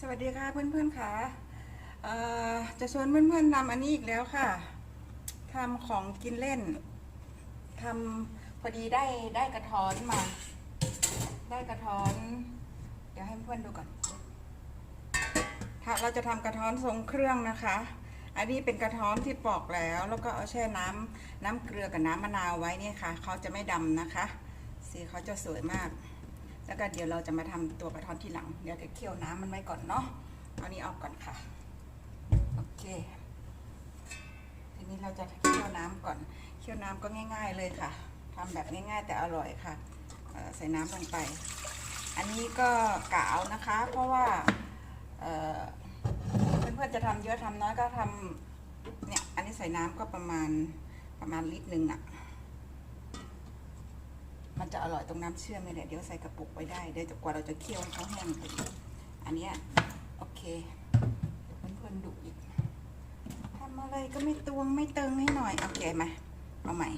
สวัสดีค่ะเพื่อนๆค่ะจะชวนเพื่อนๆทำอันนี้อีกแล้วค่ะทำของกินเล่นทำพอดีได้ได้กระท้อนมา ได้กระท้อน เดี๋ยวให้เพื่อนดูก่อนถ้าเราจะทำกระท้อนทรงเครื่องนะคะ อันนี้เป็นกระท้อนที่ปอกแล้ว แล้วก็เอาแช่น้ำน้ำเกลือกับน้ำมะนาวไว้เนี่ยค่ะเขาจะไม่ดำนะคะ สีเขาจะสวยมาก แล้วก็เดี๋ยวเราจะมาทำตัวกระท้อนทีหลัง เดี๋ยวจะเคี่ยวน้ำมันไว้ก่อนเนาะ เอานี้ออกก่อนค่ะ โอเค ทีนี้เราจะเคี่ยวน้ำก่อน เคี่ยวน้ำก็ง่าย ๆเลยค่ะทำแบบง่ายๆแต่อร่อยค่ะ ใส่น้ำลงไป อันนี้ก็กะเอานะคะ เพราะว่าเอ่อเพื่อนๆจะทำเยอะทำน้อยก็ทำเนี่ย อันนี้ใส่น้ำก็ประมาณประมาณลิตรหนึ่งอะ มันจะอร่อยตรงน้ำเชื่อมนี่แหละเดี๋ยวใส่กระปุกไว้ได้ เดี๋ยวกว่าเราจะเคี่ยวให้เขาแห้งพอดีอันเนี้ยโอเคเพื่อนๆดูอีกทำอะไรก็ไม่ตวงไม่เติงให้หน่อย โอเคไหมเอาใหม่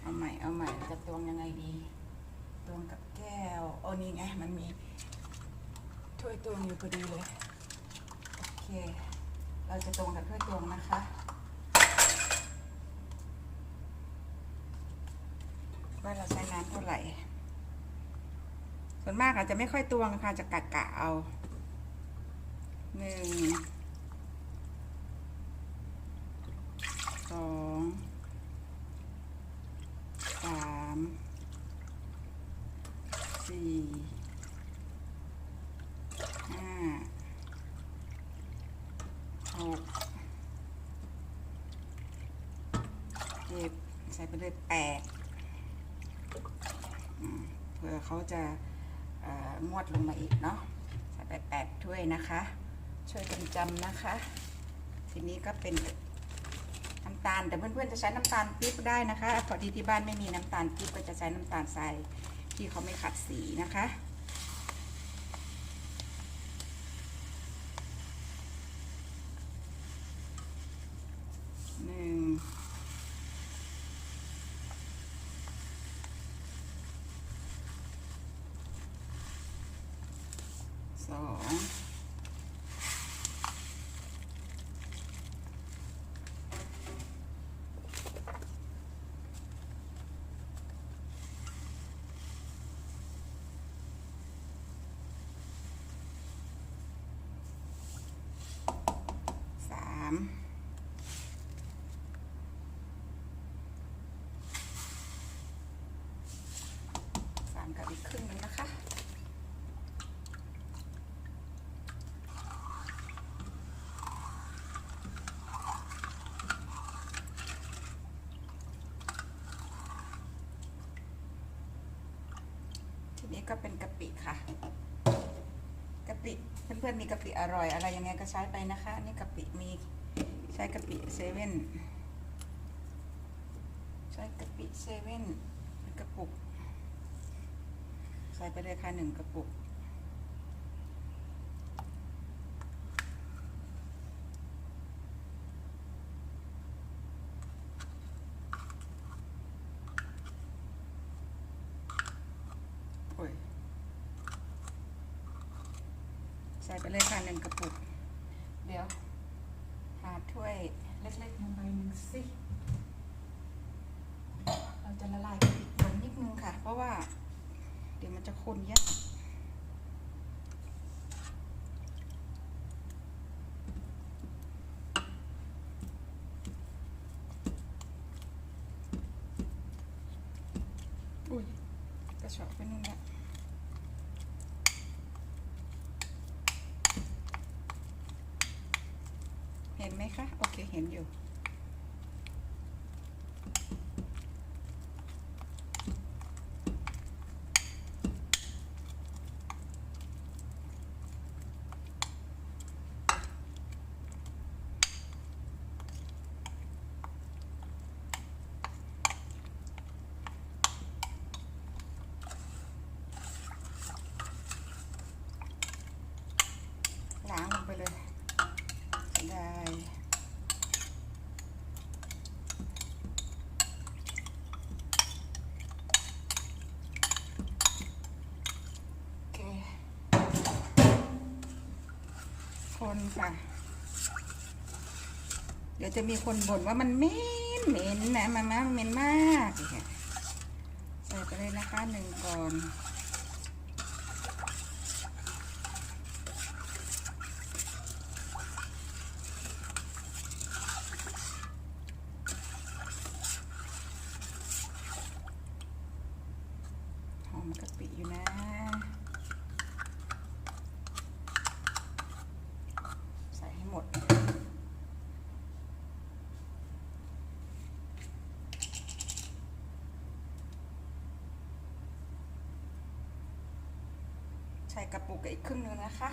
เอาใหม่เอาใหม่จะตวงยังไงดีตวงกับแก้วโอ้นี่ไงมันมีถ้วยตวงอยู่พอดีเลยโอเค เราจะตวงกับถ้วยตวงนะคะ ว่าเราใช้น้ำเท่าไหร่ ส่วนมากอาจจะไม่ค่อยตวงค่ะจะกะกะเอาหนึ่งสองสามสี่ห้าหกเจ็ดใส่ไปเลยแปด ผื่อเขาจะเอ่องวดลงมาอีกเนาะใส่ไปแปดถ้วยนะคะ ช่วยกันจำนะคะ ทีนี้ก็เป็นน้ำตาลแต่เพื่อนๆจะใช้น้ำตาลปี๊บได้นะคะพอดีที่บ้านไม่มีน้ำตาลปี๊บก็จะใช้น้ำตาลทรายที่เขาไม่ขัดสีนะคะ หนึ่ง สอง สาม สามกับอีกครึ่งหนึงนะคะ ที นี้ก็เป็นกะปิค่ะกะปิเพื่อนๆมีกะปิอร่อย อะไรยังไงก็ใช้ไปนะคะ นี่กะปิมีใช้กะปิเซเว่นใช้กะปิเซเว่นกระปุก ใส่ไปเลยค่ะหนึ่งกระปุก ใส่ไปเลยค่ะหนึ่งกระปุก เดี๋ยว หาถ้วยเล็กๆลงไปหนึ่งสิ เราจะละลายกะปิก่อนนิดนึงค่ะ เพราะว่า เดี๋ยวมันจะคนยากอุ้ยกระชอกไปนู่นละ เห็นไหมคะ โอเค เห็นอยู่ ค่ะ เดี๋ยวจะมีคนบ่นว่ามันเหม็นเหม็นนะมาม่าเหม็นมากใส่ไปเลยนะคะหนึ่งก่อน หอมกะปิอยู่นะ ใส่ให้หมด ใส่กระปุกอีกครึ่งนึงนะคะ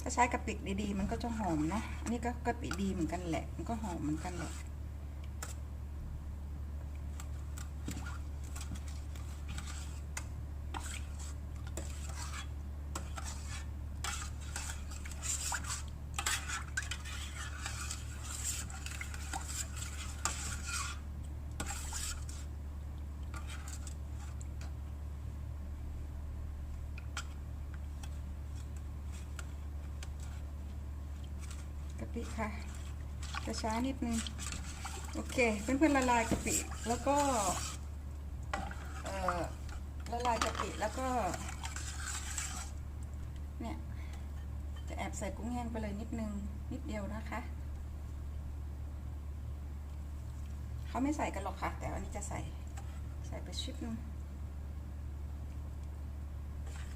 ถ้าใช้กะปิดีๆ มันก็จะหอมเนาะอันนี้ก็กะปิดีเหมือนกันแหละ มันก็หอมเหมือนกันแหละ ปิค่ะจะช้านิดนึง โอเค เพื่อนๆละลายกะปิแล้วก็ละลายกะปิแล้วก็เนี่ยจะแอบใส่กุ้งแห้งไปเลยนิดนึง นิดเดียวนะคะ เขาไม่ใส่กันหรอกค่ะ แต่อันนี้จะใส่ใส่ไปชิปนึง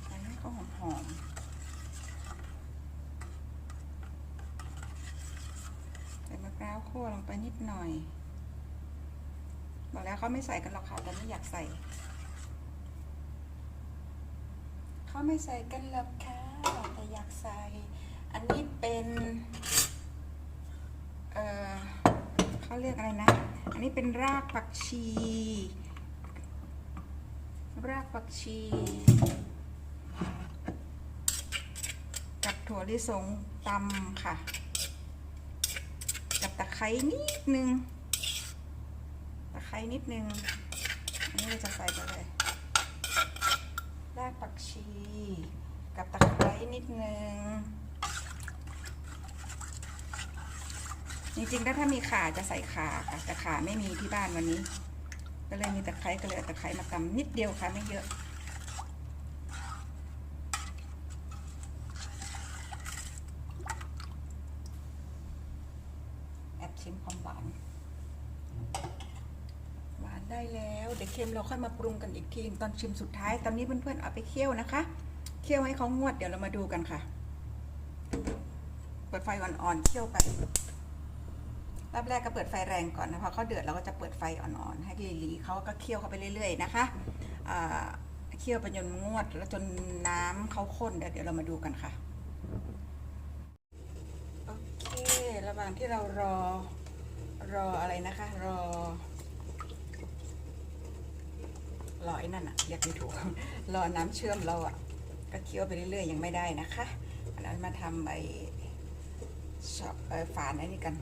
ใส่ให้เขาหอมๆ ใส่มะ พร้าวคั่วลงไปนิดหน่อยบอกแล้วเขาไม่ใส่กันหรอกค่ะแต่ไม่อยากใส่เขาไม่ใส่กันหรอกค่ะแต่อยากใส่ อันนี้เป็นเออเขาเรียกอะไรนะ อันนี้เป็นรากผักชี รากผักชีกับถั่วลิสงตำค่ะกับตะ ไคร้นิดนึง ตะไคร้นิดนึง อันนี้เราจะใส่ไปเลย รากผักชี กับตะไคร้นิดนึง จริงๆถ้าถ้ามีข่าจะใส่ข่าค่ะ แต่ข่าไม่มีที่บ้านวันนี้ ก็เลยมีตะไคร้ก็เลยเอาตะไคร้มาตำนิดเดียวค่ะไม่เยอะ แอบชิมความหวาน หวานได้แล้ว เดี๋ยวเค่อยมาปรุงกันอีกทีตอนชิมสุดท้าย ตอนนี้เพื่อนๆเอาไปเคี่ยวนะคะ เคี่ยวให้เขางวดเดี๋ยวเรามาดูกันค่ะ เปิดไฟอ่อนๆเคี่ยวไปรอบแรกก็เปิดไฟแรงก่อนนะพอเขาเดือดเราก็จะเปิดไฟอ่อนๆให้ลีลีเขาก็เคี่ยวเข้าไปเรื่อย ๆ นะคะเคี่ยวไปจนงวดแล้วจนน้ำเขาข้นเดี๋ยวเรามาดูกันค่ะโอเคระหว่างที่เรารอรออะไรนะคะ รอ รอไอ้นั่นอะเรียกไม่ถูกรอน้ำเชื่อมเราอะก็เคี่ยวไปเรื่อยๆยังไม่ได้นะคะอันนั้นมาทำไอ้ชอบฝานไอ้นี่กัน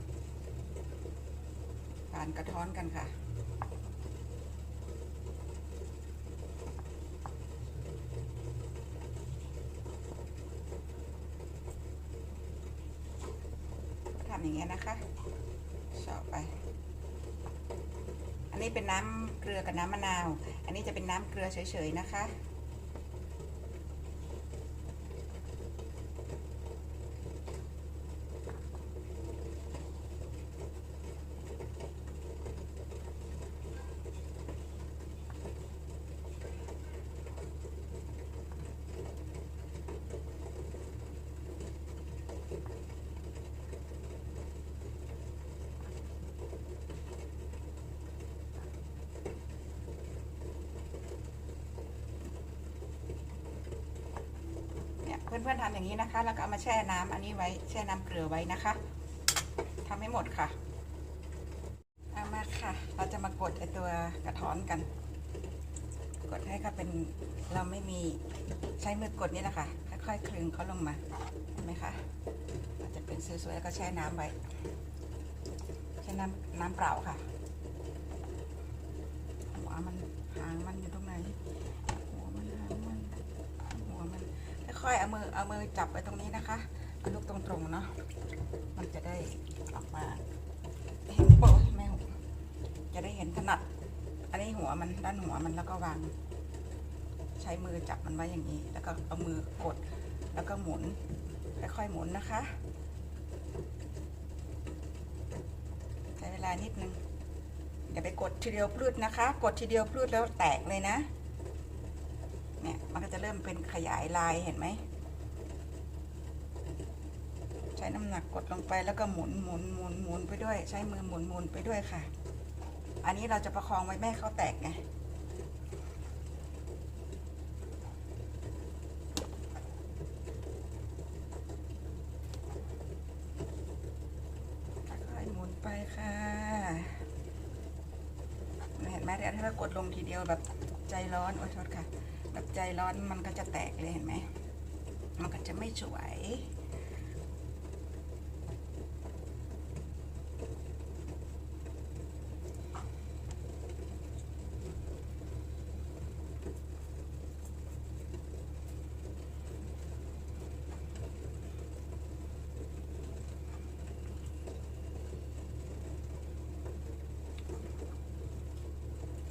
ฝานกระท้อนกันค่ะทำอย่างเงี้ยนะคะชอบไป อันนี้เป็นน้ำเกลือกับน้ำมะนาว อันนี้จะเป็นน้ำเกลือเฉยๆนะคะ พื่อนๆทำอย่างนี้นะคะ แล้วก็เอามาแช่น้ำอันนี้ไว้แช่น้ำเกลือไว้นะคะทำให้หมดค่ะเอามาค่ะ เราจะมากดไอตัวกระท้อนกัน กดให้เขาเป็นเราไม่มีใช้มือกดนี่แหละค่ะค่อยๆคลึงเขาลงมาเห็นไหมคะเราจะเป็นสวยๆแล้วก็แช่น้ำไว้แช่น้ำน้ำเปล่าค่ะหัวมันหางมันอยู่ตรงไหน หัวมันหางมันหัวมัน ค่อยๆเอามือเอามือจับไปตรงนี้นะคะเอาลูกตรงๆเนาะมันจะได้ออกมา เห็นโป๊ะแม่จะได้เห็นถนัด อันนี้หัวมันด้านหัวมันแล้วก็วาง ใช้มือจับมันไว้อย่างนี้ แล้วก็เอามือกดแล้วก็หมุนค่อยๆหมุนนะคะ ใช้เวลานิดนึงอย่าไปกดทีเดียวพลืดนะคะ กดทีเดียวพลืดแล้วแตกเลยนะ มันก็จะเริ่มเป็นขยายลายเห็นไหม ใช้น้ำหนักกดลงไปแล้วก็หมุนหมุนหมุนหมุนไปด้วย ใช้มือหมุนหมุนไปด้วยค่ะ อันนี้เราจะประคองไว้แม่ให้เขาแตกไงค่อยหมุนไปค่ะเห็นไหมเดี๋ยวถ้าเรากดลงทีเดียวแบบใจร้อน โอ้ยโทษค่ะ แบบใจร้อนมันก็จะแตกเลยเห็นไหม มันก็จะไม่สวย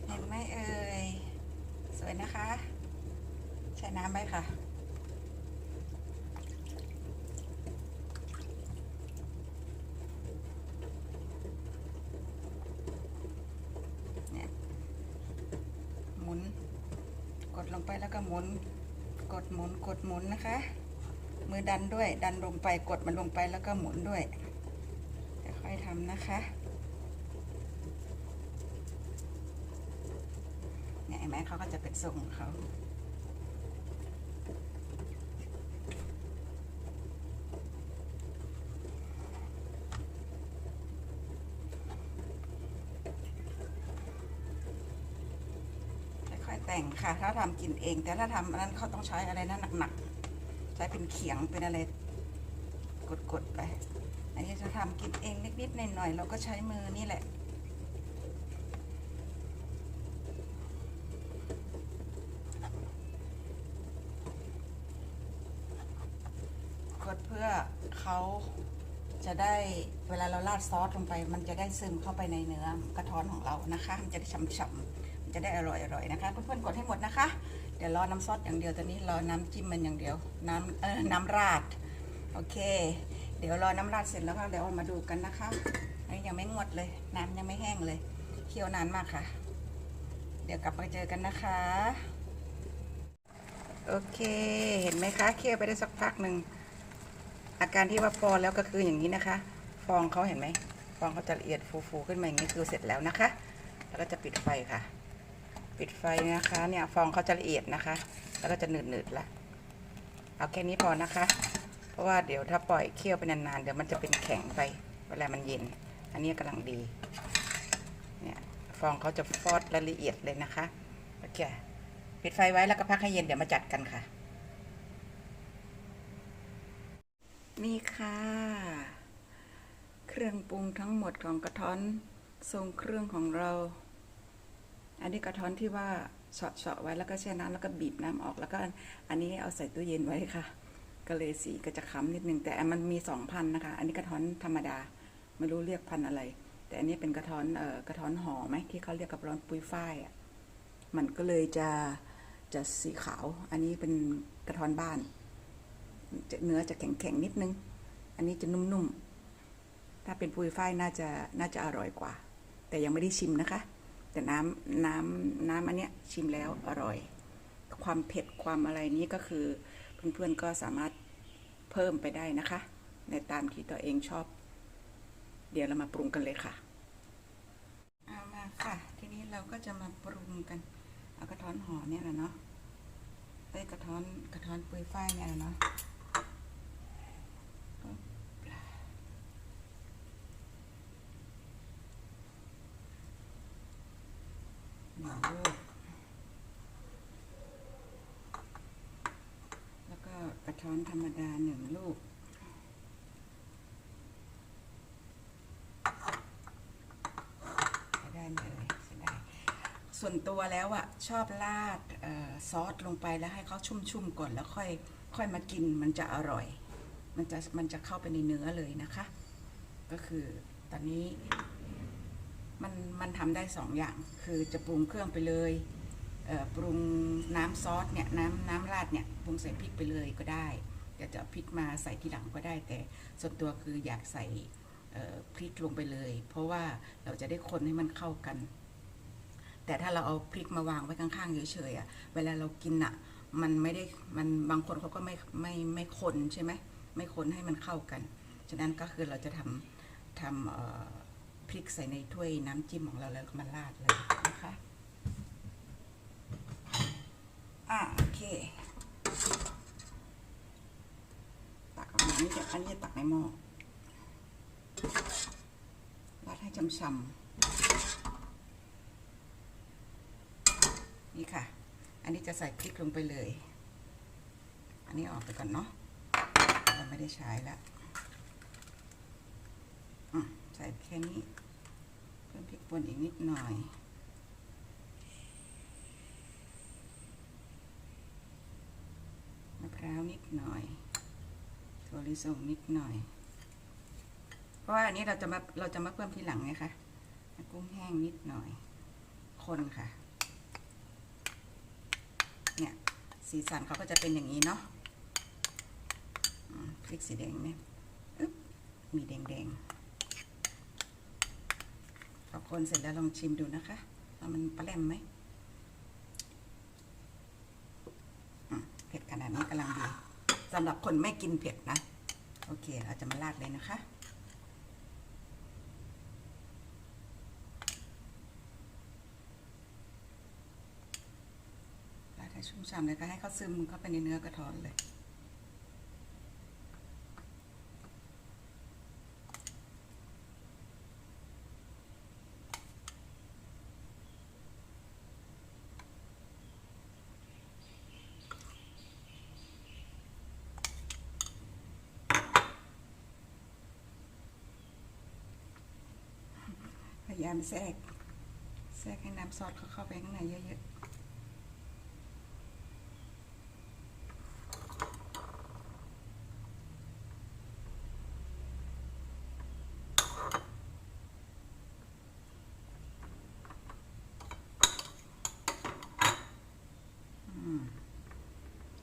เห็นไหมเอ่ย สวยนะคะ ช้น้ำไหมค่ะ เนี่ย หมุน กดลงไปแล้วก็หมุน กดหมุน กดหมุนนะคะ มือดันด้วย ดันลงไป กดมันลงไปแล้วก็หมุนด้วย ค่อยๆทำนะคะเนี่ยเห็นไหมเขาก็จะเป็นทรงของเขา แต่งค่ะ ถ้าทำกินเอง แต่ถ้าทำอันนั้นเขาต้องใช้อะไรนะหนักๆ ใช้เป็นเขียงเป็นอะไร กดๆไป อันนี้จะทำกินเองนิดๆหน่อยๆเราก็ใช้มือนี่แหละกดเพื่อเขาจะได้เวลาเราราดซอสลงไป มันจะได้ซึมเข้าไปในเนื้อกระท้อนของเรานะคะ มันจะได้ฉ่ำๆ จะได้อร่อยๆนะคะเพื่อนๆกดให้หมดนะคะ เดี๋ยวรอน้ำซอสอย่างเดียวตอนนี้รอน้ำจิ้มมันอย่างเดียว น้ำเออน้ำราดโอเค เดี๋ยวรอน้ำราดเสร็จแล้วก็เดี๋ยวเอามาดูกันนะคะอันนี้ยังไม่งวดเลย น้ำยังไม่แห้งเลยเคี่ยวนานมากค่ะ เดี๋ยวกลับมาเจอกันนะคะ โอเค เห็นไหมคะเคี่ยวไปได้สักพักหนึ่งอาการที่ว่าพอแล้วก็คืออย่างนี้นะคะ ฟองเขาเห็นไหมฟองเขาจะละเอียดฟูๆขึ้นมาอย่างนี้คือเสร็จแล้วนะคะ แล้วก็จะปิดไฟค่ะ ปิดไฟนะคะเนี่ยฟองเขาจะละเอียดนะคะ แล้วก็จะหนืดๆละเอาแค่นี้พอนะคะ เพราะว่าเดี๋ยวถ้าปล่อยเคี่ยวไปนานๆเดี๋ยวมันจะเป็นแข็งไปเวลามันเย็น อันนี้กำลังดีเนี่ยฟองเขาจะฟอดละละเอียดเลยนะคะโอเคปิดไฟไว้แล้วก็พักให้เย็นเดี๋ยวมาจัดกันค่ะ นี่ค่ะ เครื่องปรุงทั้งหมดของกระท้อนทรงเครื่องของเรา อันนี้กระท้อนที่ว่าเฉาะๆไว้แล้วก็แช่น้ำแล้วก็บีบน้ำออกแล้วก็อันนี้เอาใส่ตู้เย็นไว้ค่ะ ก็เลยสีก็จะค้ำนิดนึงแต่มันมีสองพันนะคะ อันนี้กระท้อนธรรมดาไม่รู้เรียกพันอะไร แต่อันนี้เป็นกระท้อนเอ่อกระท้อนห่อไหมที่เขาเรียกกระท้อนปุยฝ้ายอะมันก็เลยจะจะสีขาว อันนี้เป็นกระท้อนบ้านจะเนื้อจะแข็งๆนิดนึง อันนี้จะนุ่มๆถ้าเป็นปุยฝ้ายน่าจะน่าจะอร่อยกว่า แต่ยังไม่ได้ชิมนะคะ แต่น้ำน้ำน้ำอันเนี้ยชิมแล้วอร่อย ความเผ็ดความอะไรนี้ก็คือเพื่อนๆก็สามารถเพิ่มไปได้นะคะ ในตามที่ตัวเองชอบ เดี๋ยวเรามาปรุงกันเลยค่ะเอามาค่ะ ทีนี้เราก็จะมาปรุงกัน เอากระท้อนห่อเนี่ยแหละเนาะเอ้ยกระท้อนกระท้อนปุยฝ้ายเนี่ยแหละเนาะ หนึ่งลูกแล้ว ก็กระท้อนธรรมดาหนึ่งลูก ได้เลยได้ส่วนตัวแล้วอะชอบราดออซอสลงไปแล้วให้เขาชุ่มๆก่อนแล้วค่อยค่อยมากินมันจะอร่อย มันจะมันจะเข้าไปในเนื้อเลยนะคะ ก็คือตอนนี้มันมันทำได้สองอย่าง คือจะปรุงเครื่องไปเลย ปรุงน้ำซอสเนี่ยน้ำน้ำราดเนี่ยปรุงใส่พริกไปเลยก็ได้แต่จะเอาพริกมาใส่ทีหลังก็ได้ แต่ส่วนตัวคืออยากใส่พริกลงไปเลย เพราะว่าเราจะได้คนให้มันเข้ากัน แต่ถ้าเราเอาพริกมาวางไว้ข้างๆเฉยๆอะเวลาเรากินอะมันไม่ได้มันบางคนเขาก็ไม่ไม่ไม่คนใช่ไหมไม่คนให้มันเข้ากัน ฉะนั้นก็คือเราจะทำทำพริกใส่ในถ้วยน้ำจิ้มของเราแล้วก็มาราดเลยนะคะ อะโอเค ตักออกมานี่จะอันนี้จะตักในหม้อราดให้ช่ำๆนี่ค่ะ อันนี้จะใส่พริกลงไปเลย อันนี้ออกไปก่อนเนาะเราไม่ได้ใช้แล้วใส่แค่นี้ เพิ่มพริกป่นอีกนิดหน่อย มะพ ร้าวนิดหน่อยถั่วลิสงนิดหน่อย เพราะว่าอันนี้เราจะมาเราจะมาเพิ่มทีหลังไงคะกุ้งแห้งนิดหน่อย คนค่ะ เนี่ย สีสันเขาก็จะเป็นอย่างนี้เนาะพริกสีแดงเนี่ยอึ๊บมีแดงๆพอคนเสร็จแล้วลองชิมดูนะคะว่ามันปลาแรมไหมเผ็ดข นี้กำลังดีสำหรับคนไม่กินเผ็ดนะ โอเค เราจะมาราดเลยนะคะ ราดให้ชุ่มฉ่ำเลยก็ให้เขาซึมเข้าไปในเนื้อกระท้อนเลย พ ยามแทรก แทรกให้น้ำซอสเขาเข้าไปข้างในเยอะๆ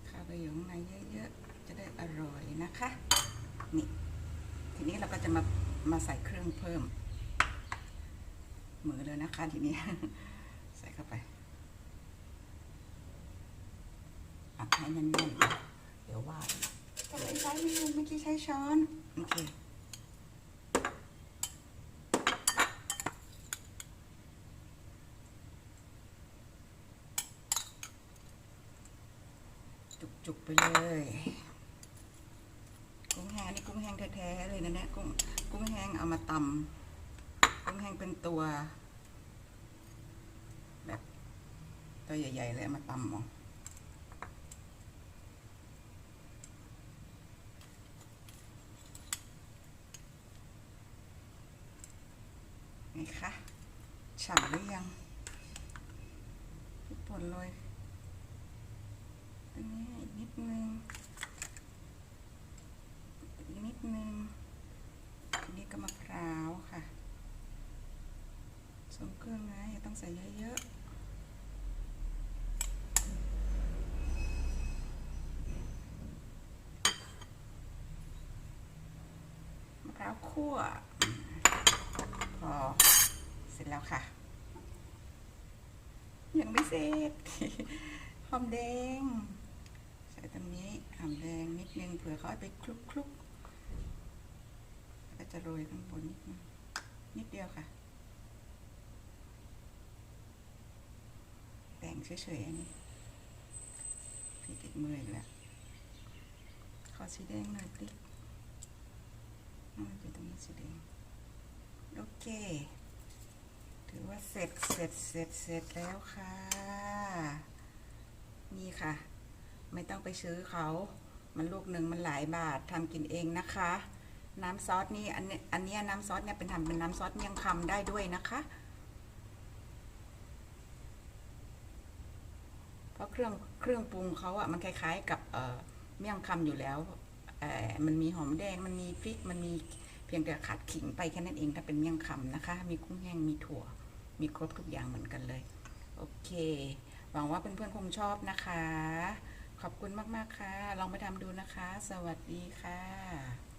ข้าไปอยู่ข้างในเยอะๆจะได้อร่อยนะคะ นี่ ทีนี้เราก็จะมา มาใส่เครื่องเพิ่ม มือเลยนะคะทีนี้ ใส่เข้าไปอัดให้แน่นๆเดี๋ยวว่าทำไมใช้ไม่รู้เมื่อกี้ใช้ช้อน โอเคจุกๆไปเลยกุ้งแห้งนี่กุ้งแห้งแท้ๆเลยนะเนี่ยกุ้งกุ้งแห้งเอามาตำ กุ้งแห้งเป็นตัว แบบตัวใหญ่ ๆ เลยมาตำเอาไงคะฉ่ำหรือยังปนโรยตรงนี้อีกนิดนึงอีกนิดนึงอันนี้ก็มะพร้าวค่ะส มเครื่องนะอย่าต้องใส่เยอะๆมะพร้าวคั่วพอเสร็จแล้วค่ะ ยังไม่เสร็จหอมแดง ใส่ตรงนี้หอมแดงนิดนึงเผื่อเขาไปคลุกคลุกๆก็จะโรยข้างบนนิดนึงนิดเดียวค่ะ แต่งเฉยๆอันนี้พี่ติดมืออีกแล้วขอสีแดงหน่อยติ๊กมันอยู่ตรงนี้สีแดงโอเค ถือว่าเสร็จเสร็จเสร็จเสร็จแล้วค่ะ นี่ค่ะ ไม่ต้องไปซื้อเขา มันลูกหนึ่งมันหลายบาททำกินเองนะคะ น้ำซอสนี่อันนี้อันนี้น้ำซอสเนี่ยเป็นทำเป็นน้ำซอสเมี่ยงคำได้ด้วยนะคะ เครื่องเครื่องปรุงเขาอะมันคล้าย ๆ กับเมี่ยงคำอยู่แล้วมันมีหอมแดงมันมีพริกมันมีเพียงแต่ขาดขิงไปแค่นั้นเองถ้าเป็นเมี่ยงคำนะคะ มีกุ้งแห้งมีถั่ว มีครบทุกอย่างเหมือนกันเลย โอเค หวังว่าเพื่อนๆคงชอบนะคะ ขอบคุณมากๆค่ะ ลองไปทำดูนะคะ สวัสดีค่ะ